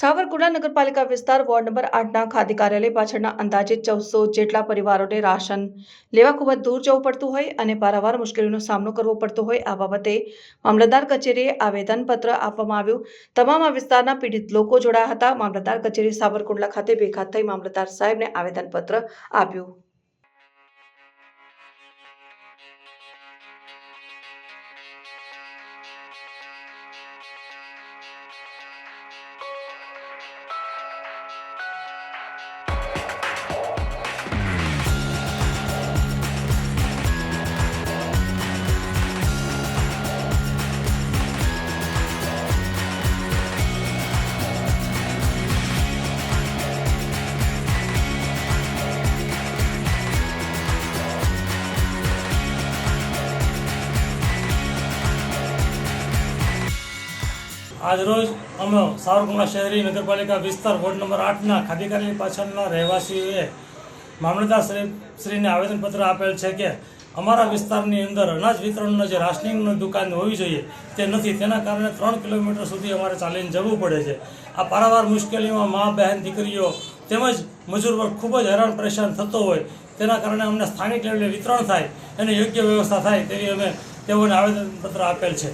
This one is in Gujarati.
સાવરકુંડલા નગરપાલિકા વિસ્તાર વોર્ડ નંબર આઠના ખાદી કાર્યાલય પાછળના અંદાજે ચૌદસો જેટલા પરિવારોને રાશન લેવા ખૂબ જ દૂર જવું પડતું હોય અને પારાવાર મુશ્કેલીનો સામનો કરવો પડતો હોય આ બાબતે મામલતદાર કચેરીએ આવેદનપત્ર આપવામાં આવ્યું. તમામ આ વિસ્તારના પીડિત લોકો જોડાયા હતા. મામલતદાર કચેરી સાવરકુંડલા ખાતે ભેગા થઈ મામલતદાર સાહેબને આવેદનપત્ર આપ્યું. આજરોજ અમે સાવરકુંડલા શહેરી નગરપાલિકા વિસ્તાર વોર્ડ નંબર આઠના ખાદીકારી પાછળના રહેવાસીઓએ મામલતદાર શ્રી શ્રીને આવેદનપત્ર આપેલ છે કે અમારા વિસ્તારની અંદર અનાજ વિતરણનો જે રાશનિંગની દુકાન હોવી જોઈએ તે નથી. તેના કારણે ત્રણ કિલોમીટર સુધી અમારે ચાલીને જવું પડે છે. આ પારાવાર મુશ્કેલીમાં મા, બહેન, દીકરીઓ તેમજ મજૂર વર્ગ ખૂબ જ હેરાન પરેશાન થતો હોય. તેના કારણે અમને સ્થાનિક લેવલે વિતરણ થાય એની યોગ્ય વ્યવસ્થા થાય તેવી અમે તેઓને આવેદનપત્ર આપેલ છે.